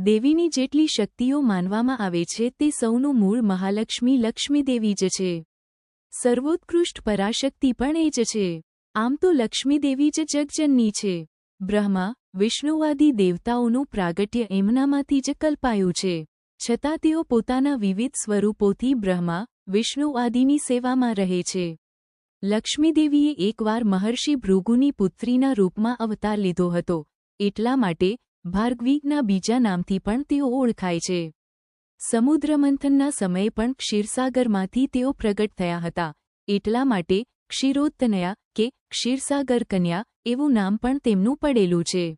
દેવીની જેટલી શક્તિઓ માનવામાં આવે છે તે સૌનું મૂળ મહાલક્ષ્મી લક્ષ્મીદેવી જ છે. સર્વોત્કૃષ્ટ પરાશક્તિ પણ એ જ છે. આમ તો લક્ષ્મીદેવી જ જગજનની છે. બ્રહ્મા, વિષ્ણુવાદી દેવતાઓનું પ્રાગટ્ય એમનામાંથી જ કલ્પાયું છે. છતાં તેઓ પોતાના વિવિધ સ્વરૂપોથી બ્રહ્મા વિષ્ણુ આદિની સેવામાં રહે છે. લક્ષ્મીદેવીએ એકવાર મહર્ષિ ભૃગુની પુત્રીના રૂપમાં અવતાર લીધો હતો. એટલા માટે ભાર્ગવીના બીજા નામથી પણ તેઓ ઓળખાય છે. સમુદ્રમંથનના સમયે પણ ક્ષીરસાગરમાંથી તેઓ પ્રગટ થયા હતા. એટલા માટે ક્ષીરોત્તનયા કે ક્ષીરસાગર કન્યા એવું નામ પણ તેમનું પડેલું છે.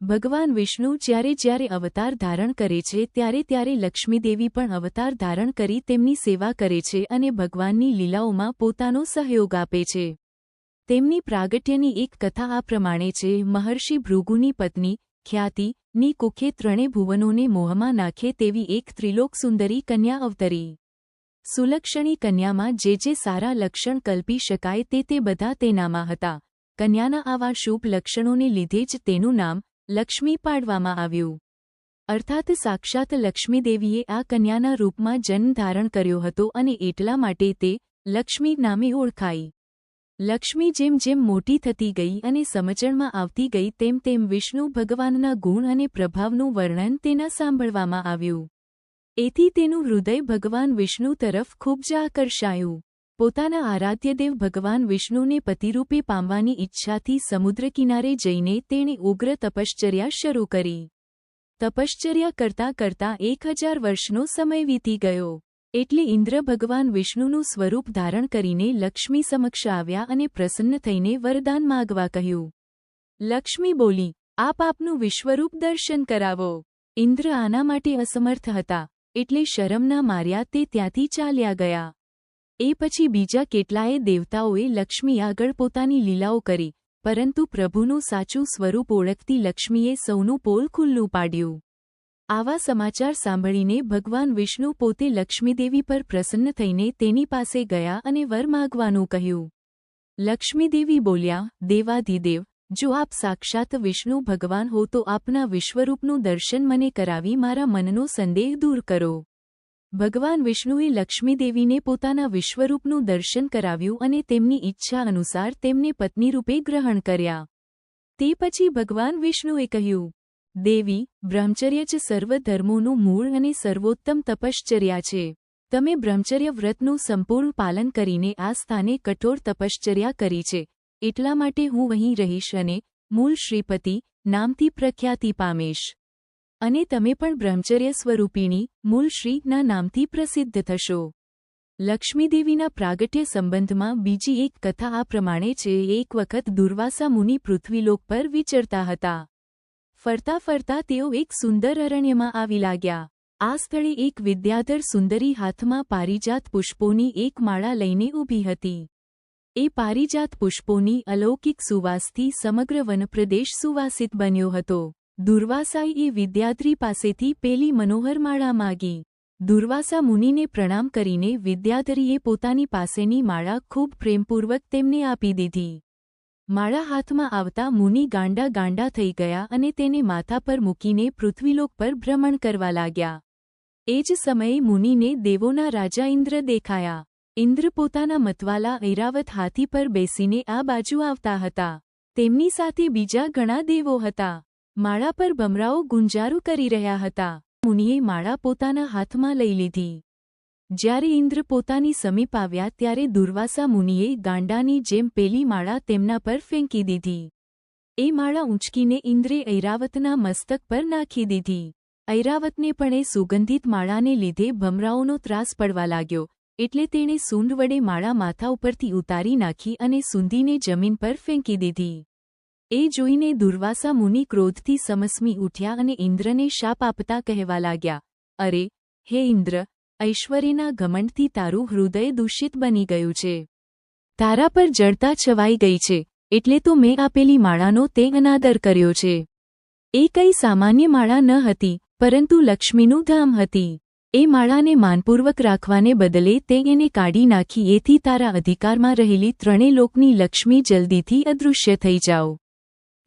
ભગવાન વિષ્ણુ જ્યારે જ્યારે અવતાર ધારણ કરે છે ત્યારે ત્યારે લક્ષ્મીદેવી પણ અવતાર ધારણ કરી તેમની સેવા કરે છે અને ભગવાનની લીલાઓમાં પોતાનો સહયોગ આપે છે. તેમની પ્રાગટ્યની એક કથા આ પ્રમાણે છે. મહર્ષિ ભૃગુની પત્ની ખ્યાતિ, ની કુખે ત્રણે ભુવનોને મોહમાં નાખે તેવી એક ત્રિલોક સુંદરી કન્યા અવતરી. સુલક્ષણી કન્યામાં જે જે સારા લક્ષણ કલ્પી શકાય તે તે બધા તેનામાં હતા. કન્યાના આવા શુભ લક્ષણોને લીધે જ તેનું નામ લક્ષ્મી પાડવામાં આવ્યું. અર્થાત સાક્ષાત લક્ષ્મીદેવીએ આ કન્યાના રૂપમાં જન્મ ધારણ કર્યો હતો અને એટલા માટે તે લક્ષ્મી નામે ઓળખાઈ. લક્ષ્મી જેમ જેમ મોટી થતી ગઈ અને સમજણમાં આવતી ગઈ તેમ તેમ વિષ્ણુ ભગવાનના ગુણ અને પ્રભાવનું વર્ણન તેના સાંભળવામાં આવ્યું. એથી તેનું હૃદય ભગવાન વિષ્ણુ તરફ ખૂબ જ આકર્ષાયું. પોતાના આરાધ્યદેવ ભગવાન વિષ્ણુને પતિરૂપે પામવાની ઈચ્છાથી સમુદ્ર કિનારે જઈને તેણે ઉગ્ર તપશ્ચર્યા શરૂ કરી. તપશ્ચર્યા કરતાં કરતાં એક હજાર વર્ષનો સમય વીતી ગયો. એટલે ઇન્દ્ર ભગવાન વિષ્ણુનું સ્વરૂપ ધારણ કરીને લક્ષ્મી સમક્ષ આવ્યા અને પ્રસન્ન થઈને વરદાન માગવા કહ્યું. લક્ષ્મી બોલી, આપ આપનું વિશ્વરૂપ દર્શન કરાવો. ઇન્દ્ર આના માટે અસમર્થ હતા, એટલે શરમના માર્યા તે ત્યાંથી ચાલ્યા ગયા. એ પછી બીજા કેટલાય દેવતાઓએ લક્ષ્મી આગળ પોતાની લીલાઓ કરી, પરંતુ પ્રભુનું સાચું સ્વરૂપ ઓળખતી લક્ષ્મીએ સૌનું પોલ ખુલ્લું પાડ્યું. આવા સમાચાર સાંભળીને ભગવાન વિષ્ણુ પોતે લક્ષ્મીદેવી પર પ્રસન્ન થઈને તેની પાસે ગયા અને વર માગવાનું કહ્યું. લક્ષ્મીદેવી બોલ્યા, દેવાધિદેવ, જો આપ સાક્ષાત વિષ્ણુ ભગવાન હો તો આપના વિશ્વરૂપનું દર્શન મને કરાવી મારા મનનો સંદેહ દૂર કરો. ભગવાન વિષ્ણુએ લક્ષ્મીદેવીને પોતાના વિશ્વરૂપનું દર્શન કરાવ્યું અને તેમની ઈચ્છા અનુસાર તેમને પત્નીરૂપે ગ્રહણ કર્યા. તે પછી ભગવાન વિષ્ણુએ કહ્યું દેવી, બ્રહ્મચર્ય જ સર્વ ધર્મોનું મૂળ અને સર્વોત્તમ તપશ્ચર્યા છે. તમે બ્રહ્મચર્ય વ્રતનું સંપૂર્ણ પાલન કરીને આ સ્થાને કઠોર તપશ્ચર્યા કરી છે. એટલા માટે હું અહીં રહીશ અને મૂળ શ્રીપતિ નામથી પ્રખ્યાતિ પામીશ. અને તમે પણ બ્રહ્મચર્ય સ્વરૂપિણી મૂળ શ્રીના નામથી પ્રસિદ્ધ થશો. લક્ષ્મીદેવીના પ્રાગટ્ય સંબંધમાં બીજી એક કથા આ પ્રમાણે છે. એક વખત દુર્વાસા મુનિ પૃથ્વીલોક પર વિચરતા હતા. ફરતા ફરતા તેઓ એક સુંદર અરણ્યમાં આવી લાગ્યા. આ સ્થળે એક વિદ્યાધર સુંદરી હાથમાં પારિજાત પુષ્પોની એક માળા લઈને ઊભી હતી. એ પારિજાત પુષ્પોની અલૌકિક સુવાસથી સમગ્ર વનપ્રદેશ સુવાસિત બન્યો હતો. દુર્વાસાએ એ વિદ્યાધરી પાસેથી પેલી મનોહર માળા માગી. દુર્વાસા મુનિને પ્રણામ કરીને વિદ્યાધરીએ પોતાની પાસેની માળા ખૂબ પ્રેમપૂર્વક તેમને આપી દીધી. માળા હાથમાં આવતા મુનિ ગાંડા ગાંડા થઈ ગયા અને તેને માથા પર મૂકીને પૃથ્વીલોક પર ભ્રમણ કરવા લાગ્યા. એ જ સમયે મુનિને દેવોના રાજા ઇન્દ્ર દેખાયા. ઇન્દ્ર પોતાના મતવાલા ઐરાવત હાથી પર બેસીને આ બાજુ આવતા હતા. તેમની સાથે બીજા ઘણા દેવો હતા. માળા પર બમરાઓ ગુંજારું કરી રહ્યા હતા. મુનિએ માળા પોતાના હાથમાં લઈ લીધી. જ્યારે ઇન્દ્ર પોતાની સમીપ આવ્યા ત્યારે દુર્વાસા મુનિએ ગાંડાની જેમ પેલી માળા તેમના પર ફેંકી દીધી. એ માળા ઊંચકીને ઇન્દ્રે ઐરાવતના મસ્તક પર નાખી દીધી. ઐરાવતને પણ એ સુગંધિત માળાને લીધે ભમરાઓનો ત્રાસ પડવા લાગ્યો, એટલે તેણે સૂંઢ વડે માળા માથા ઉપરથી ઉતારી નાખી અને સૂંધીને જમીન પર ફેંકી દીધી. એ જોઈને દુર્વાસા મુનિ ક્રોધથી સમસમી ઉઠ્યા અને ઇન્દ્રને શાપ આપતા કહેવા લાગ્યા, અરે, હે ઇન્દ્ર ઐશ્વર્યના ઘમંડથી તારું હૃદય દૂષિત બની ગયું છે. તારા પર જડતા છવાઈ ગઈ છે, એટલે તો મેં આપેલી માળાનો તે અનાદર કર્યો છે. એ કઈ સામાન્ય માળા ન હતી, પરંતુ લક્ષ્મીનું ધામ હતી. એ માળાને માનપૂર્વક રાખવાને બદલે તે એને કાઢી નાખી, એથી તારા અધિકારમાં રહેલી ત્રણે લોકની લક્ષ્મી જલ્દીથી અદૃશ્ય થઈ જાઓ.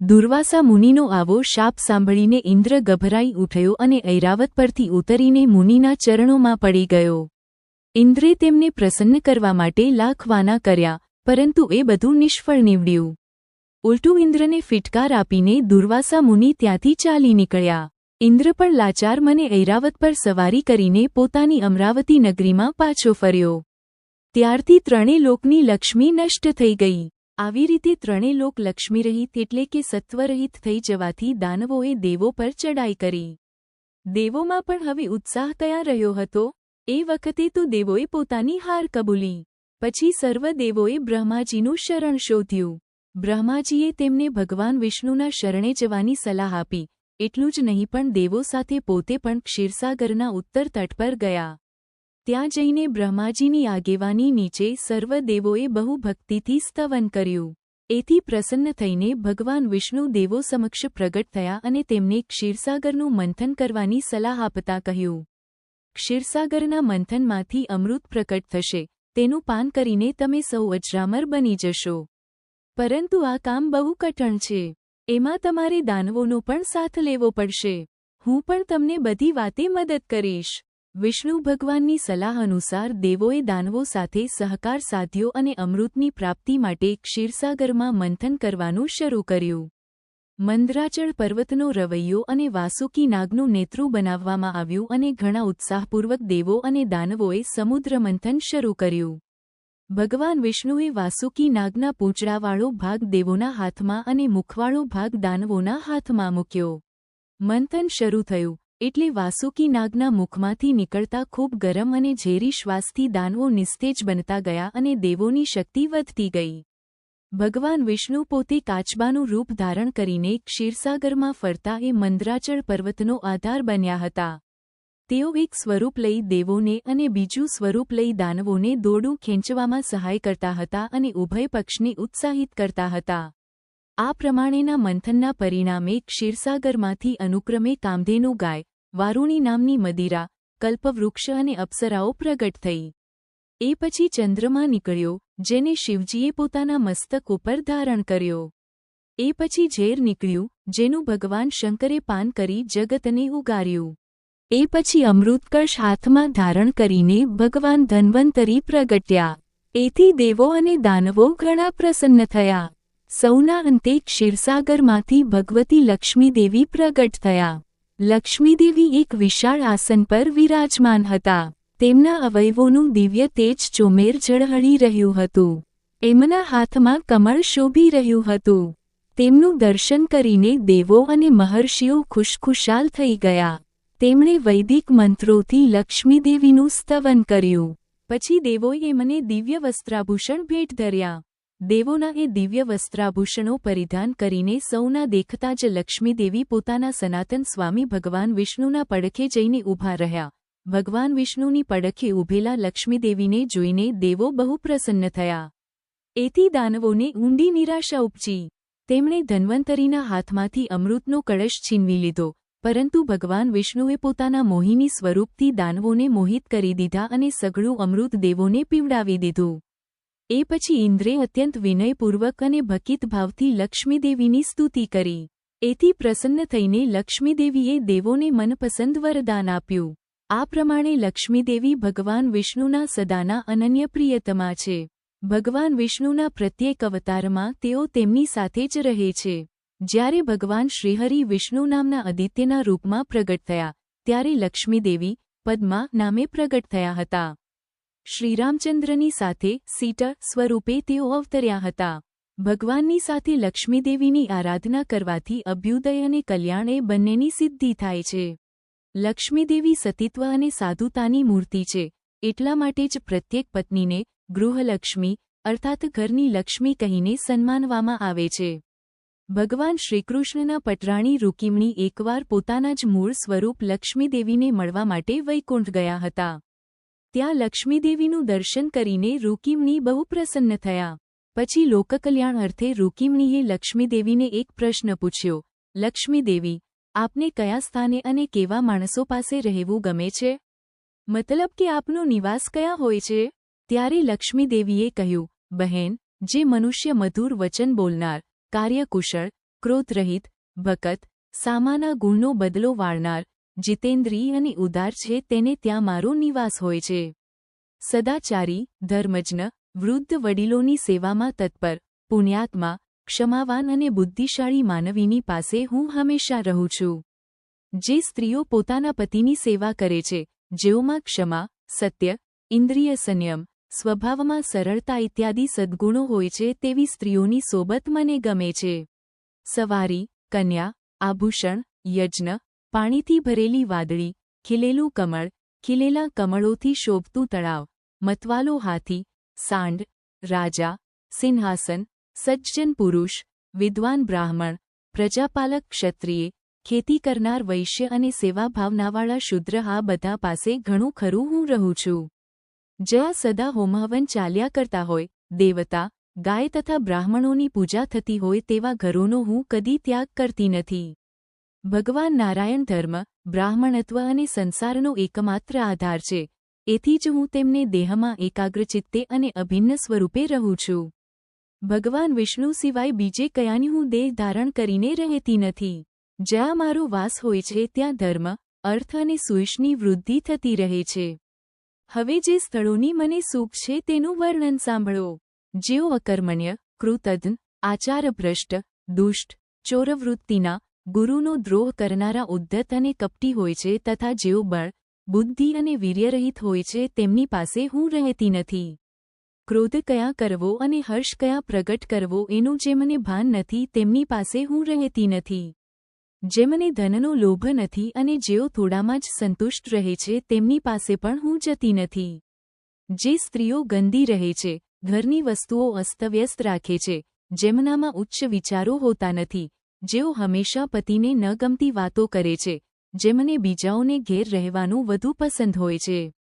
દુર્વાસા મુનિનો આવો શાપ સાંભળીને ઇન્દ્ર ગભરાઈ ઉઠ્યો અને ઐરાવત પરથી ઉતરીને મુનિના ચરણોમાં પડી ગયો. ઇન્દ્રે તેમને પ્રસન્ન કરવા માટે લાખ વાના કર્યા, પરંતુ એ બધું નિષ્ફળ નીવડ્યું. ઉલટું ઇન્દ્રને ફિટકાર આપીને દુર્વાસા મુનિ ત્યાંથી ચાલી નીકળ્યા. ઇન્દ્ર પણ લાચાર મને ઐરાવત પર સવારી કરીને પોતાની અમરાવતી નગરીમાં પાછો ફર્યો. ત્યારથી ત્રણેય લોકની લક્ષ્મી નષ્ટ થઈ ગઈ. આવી રીતે ત્રણેય લોક લક્ષ્મીરહિત એટલે કે સત્વરહિત થઈ જવાથી દાનવોએ દેવો પર ચડાઈ કરી. દેવોમાં પણ હવે ઉત્સાહ તૈયાર રહ્યો હતો. એ વખતે તો દેવોએ પોતાની હાર કબૂલી. પછી સર્વ દેવોએ બ્રહ્માજીનું શરણ શોધ્યું. બ્રહ્માજીએ તેમને ભગવાન વિષ્ણુના શરણે જવાની સલાહ આપી. એટલું જ નહીં પણ દેવો સાથે પોતે પણ ક્ષીરસાગરના ઉત્તર તટ પર ગયા. ત્યાં જઈને બ્રહ્માજીની આગેવાની નીચે સર્વ દેવોએ બહુ ભક્તિથી સ્તવન કર્યું. એથી પ્રસન્ન થઈને ભગવાન વિષ્ણુ દેવો સમક્ષ પ્રગટ થયા અને તેમને ક્ષીરસાગરનું મંથન કરવાની સલાહ આપતા કહ્યું. ક્ષીરસાગરના મંથનમાંથી અમૃત પ્રકટ થશે. તેનું પાન કરીને તમે સૌ અજરામર બની જશો. પરંતુ આ કામ બહુ કઠણ છે. એમાં તમારે દાનવોનો પણ સાથ લેવો પડશે. હું પણ તમને બધી વાતે મદદ કરીશ. વિષ્ણુ ભગવાનની સલાહ અનુસાર દેવોએ દાનવો સાથે સહકાર સાધ્યો અને અમૃતની પ્રાપ્તિ માટે ક્ષીરસાગરમાં મંથન કરવાનું શરૂ કર્યું. મંદરાચળ પર્વતનો રવૈયો અને વાસુકી નાગનું નેતૃ બનાવવામાં આવ્યું અને ઘણા ઉત્સાહપૂર્વક દેવો અને દાનવોએ સમુદ્ર મંથન શરૂ કર્યું. ભગવાન વિષ્ણુએ વાસુકી નાગના પૂંચડાવાળો ભાગ દેવોના હાથમાં અને મુખવાળો ભાગ દાનવોના હાથમાં મૂક્યો. મંથન શરૂ થયું. એટલે વાસુકી નાગના મુખમાંથી નીકળતા ખૂબ ગરમ અને ઝેરી શ્વાસથી દાનવો નિસ્તેજ બનતા ગયા અને દેવોની શક્તિ વધતી ગઈ. ભગવાન વિષ્ણુ પોતે કાચબાનું રૂપ ધારણ કરીને ક્ષીરસાગરમાં ફરતા એ મંદ્રાચળ પર્વતનો આધાર બન્યા હતા. તેઓ એક સ્વરૂપ લઈ દેવોને અને બીજું સ્વરૂપ લઈ દાનવોને દોડું ખેંચવામાં સહાય કરતા હતા અને ઉભય પક્ષને ઉત્સાહિત કરતા હતા. આ પ્રમાણેના મંથનના પરિણામે ક્ષીરસાગરમાંથી અનુક્રમે કામધેનુ ગાય, વારુણી નામની મદિરા, કલ્પવૃક્ષ અને અપ્સરાઓ પ્રગટ થઈ. એ પછી ચંદ્રમા નીકળ્યો, જેને શિવજીએ પોતાના મસ્તક ઉપર ધારણ કર્યો. એ પછી ઝેર નીકળ્યું, જેનું ભગવાન શંકરે પાન કરી જગતને ઉગાર્યું. એ પછી અમૃતકશ હાથમાં ધારણ કરીને ભગવાન ધન્વંતરી પ્રગટ્યા. એથી દેવો અને દાનવો ઘણા પ્રસન્ન થયા. સૌના અંતે ક્ષીરસાગરમાંથી ભગવતી લક્ષ્મીદેવી પ્રગટ થયા. લક્ષ્મીદેવી એક વિશાળ આસન પર વિરાજમાન હતા. તેમના અવયવોનું દિવ્ય તેજ ચોમેર ઝળહળી રહ્યું હતું. એમના હાથમાં કમળ શોભી રહ્યું હતું. તેમનું દર્શન કરીને દેવો અને મહર્ષિઓ ખુશખુશાલ થઈ ગયા. તેમણે વૈદિક મંત્રોથી લક્ષ્મીદેવીનું સ્તવન કર્યું. પછી દેવોએ મને દિવ્ય વસ્ત્રાભૂષણ ભેટ ધર્યા. દેવોના એ દિવ્ય વસ્ત્રાભૂષણો પરિધાન કરીને સૌના દેખતા જ લક્ષ્મીદેવી પોતાના સનાતન સ્વામી ભગવાન વિષ્ણુના પડખે જઈને ઊભા રહ્યા. ભગવાન વિષ્ણુની પડખે ઊભેલા લક્ષ્મીદેવીને જોઈને દેવો બહુ પ્રસન્ન થયા. એથી દાનવોને ઊંડી નિરાશા ઉપજી. તેમણે ધન્વંતરીના હાથમાંથી અમૃતનો કળશ છીનવી લીધો, પરંતુ ભગવાન વિષ્ણુએ પોતાના મોહિની સ્વરૂપથી દાનવોને મોહિત કરી દીધા અને સઘળું અમૃત દેવોને પીવડાવી દીધું. એ પછી ઇન્દ્રે અત્યંત વિનયપૂર્વક અને ભકિત ભાવથી લક્ષ્મીદેવીની સ્તુતિ કરી. એથી પ્રસન્ન થઈને લક્ષ્મીદેવીએ દેવોને મનપસંદ વરદાન આપ્યું. આ પ્રમાણે લક્ષ્મીદેવી ભગવાન વિષ્ણુના સદાના અનન્ય પ્રિયતમા છે. ભગવાન વિષ્ણુના પ્રત્યેક અવતારમાં તેઓ તેમની સાથે જ રહે છે. જ્યારે ભગવાન શ્રીહરિ વિષ્ણુ નામના અદિત્યના રૂપમાં પ્રગટ થયા, ત્યારે લક્ષ્મીદેવી પદ્મા નામે પ્રગટ થયા હતા. શ્રીરામચંદ્રની સાથે સીટર સ્વરૂપે તેઓ અવતર્યા હતા. ભગવાનની સાથે લક્ષ્મીદેવીની આરાધના કરવાથી અભ્યુદય અને કલ્યાણ એ બંનેની સિદ્ધિ થાય છે. લક્ષ્મીદેવી સતીત્વ અને સાધુતાની મૂર્તિ છે. એટલા માટે જ પ્રત્યેક પત્નીને ગૃહલક્ષ્મી, અર્થાત ઘરની લક્ષ્મી કહીને સન્માનવામાં આવે છે. ભગવાન શ્રીકૃષ્ણના પટરાણી રૂકિમણી એકવાર પોતાના જ મૂળ સ્વરૂપ લક્ષ્મીદેવીને મળવા માટે વૈકુંઠ ગયા હતા. ત્યાં લક્ષ્મીદેવીનું દર્શન કરીને રૂકીમણી બહુ પ્રસન્ન થયા. પછી લોકકલ્યાણ અર્થે રૂકીમણીએ લક્ષ્મીદેવીને એક પ્રશ્ન પૂછ્યો, લક્ષ્મીદેવી, આપને કયા સ્થાને અને કેવા માણસો પાસે રહેવું ગમે છે? મતલબ કે આપનો નિવાસ કયા હોય છે? ત્યારે લક્ષ્મીદેવીએ કહ્યું, બહેન, જે મનુષ્ય મધુર વચન બોલનાર, કાર્યકુશળ, ક્રોધરહિત, ભકત, સામાના ગુણનો બદલો વાળનાર જીતેન્દ્રિય અને ઉદાર છે, તેને ત્યાં મારો નિવાસ હોય છે. સદાચારી, ધર્મજ્ઞ, વૃદ્ધ વડીલોની સેવામાં તત્પર, પુણ્યાત્મા, ક્ષમાવાન અને બુદ્ધિશાળી માનવીની પાસે હું હંમેશા રહું છું. જે સ્ત્રીઓ પોતાના પતિની સેવા કરે છે, જેઓમાં ક્ષમા, સત્ય, ઇન્દ્રિય સંયમ, સ્વભાવમાં સરળતા ઇત્યાદિ સદ્ગુણો હોય છે, તેવી સ્ત્રીઓની સોબત મને ગમે છે. સવારી, કન્યા, આભૂષણ, યજ્ઞ પાણીથી ભરેલી વાદળી, ખીલેલું કમળ, ખીલેલા કમળોથી શોભતું તળાવ, મતવાલો હાથી સાંડ રાજા, સિંહાસન, સજ્જન પુરુષ, વિદ્વાન બ્રાહ્મણ, પ્રજાપાલક ક્ષત્રિય, ખેતી કરનાર વૈશ્ય અને સેવાભાવનાવાળા શુદ્ર આ બધા પાસે ઘણું ખરું હું રહું છું. જ્યાં સદા હોમહવન ચાલ્યા કરતા હોય, દેવતા, ગાય તથા બ્રાહ્મણોની પૂજા થતી હોય તેવા ઘરોનો હું કદી ત્યાગ કરતી નથી. ભગવાન નારાયણ ધર્મ, બ્રાહ્મણત્વ અને સંસારનો એકમાત્ર આધાર છે. એથી જ હું તેમને દેહમાં એકાગ્રચિત્તે અને અભિન્ન સ્વરૂપે રહું છું. ભગવાન વિષ્ણુ સિવાય બીજે કયાની હું દેહ ધારણ કરીને રહેતી નથી. જ્યાં મારો વાસ હોય છે ત્યાં ધર્મ, અર્થ અને સુયશની વૃદ્ધિ થતી રહે છે. હવે જે સ્થળોની મને સુખ છે તેનું વર્ણન સાંભળો. જેઓ અકર્મણ્ય, કૃતજ્ઞ, આચારભ્રષ્ટ, દુષ્ટ, ચોરવૃત્તિના ગુરુનો દ્રોહ કરનારા ઉદ્ધત અને કપટી હોય છે તથા જેઓ બળ, બુદ્ધિ અને વીર્યરહિત હોય છે તેમની પાસે હું રહેતી નથી. ક્રોધ કયા કરવો અને હર્ષ કયા પ્રગટ કરવો એનું જે મને ભાન નથી તેમની પાસે હું રહેતી નથી. જેમને ધનનો લોભ નથી અને જેઓ થોડામાં જ સંતુષ્ટ રહે છે તેમની પાસે પણ હું જતી નથી. જે સ્ત્રીઓ ગંદી રહે છે, ઘરની વસ્તુઓ અસ્તવ્યસ્ત રાખે છે, જેમનામાં ઉચ્ચ વિચારો હોતા નથી જેઓ હંમેશા પતિને ન ગમતી વાતો કરે છે, જેમને બીજાઓને ઘેર રહેવાનું વધુ પસંદ હોય છે.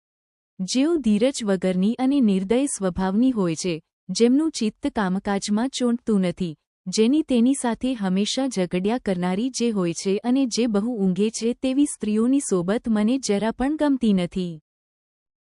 જેઓ ધીરજ વગરની અને નિર્દય સ્વભાવની હોય છે, જેમનું ચિત્ત કામકાજમાં ચોંટતું નથી, જેની તેની સાથે હંમેશા ઝઘડ્યા કરનારી જે હોય છે અને જે બહુ ઊંઘે છે તેવી સ્ત્રીઓની સોબત મને જરા પણ ગમતી નથી.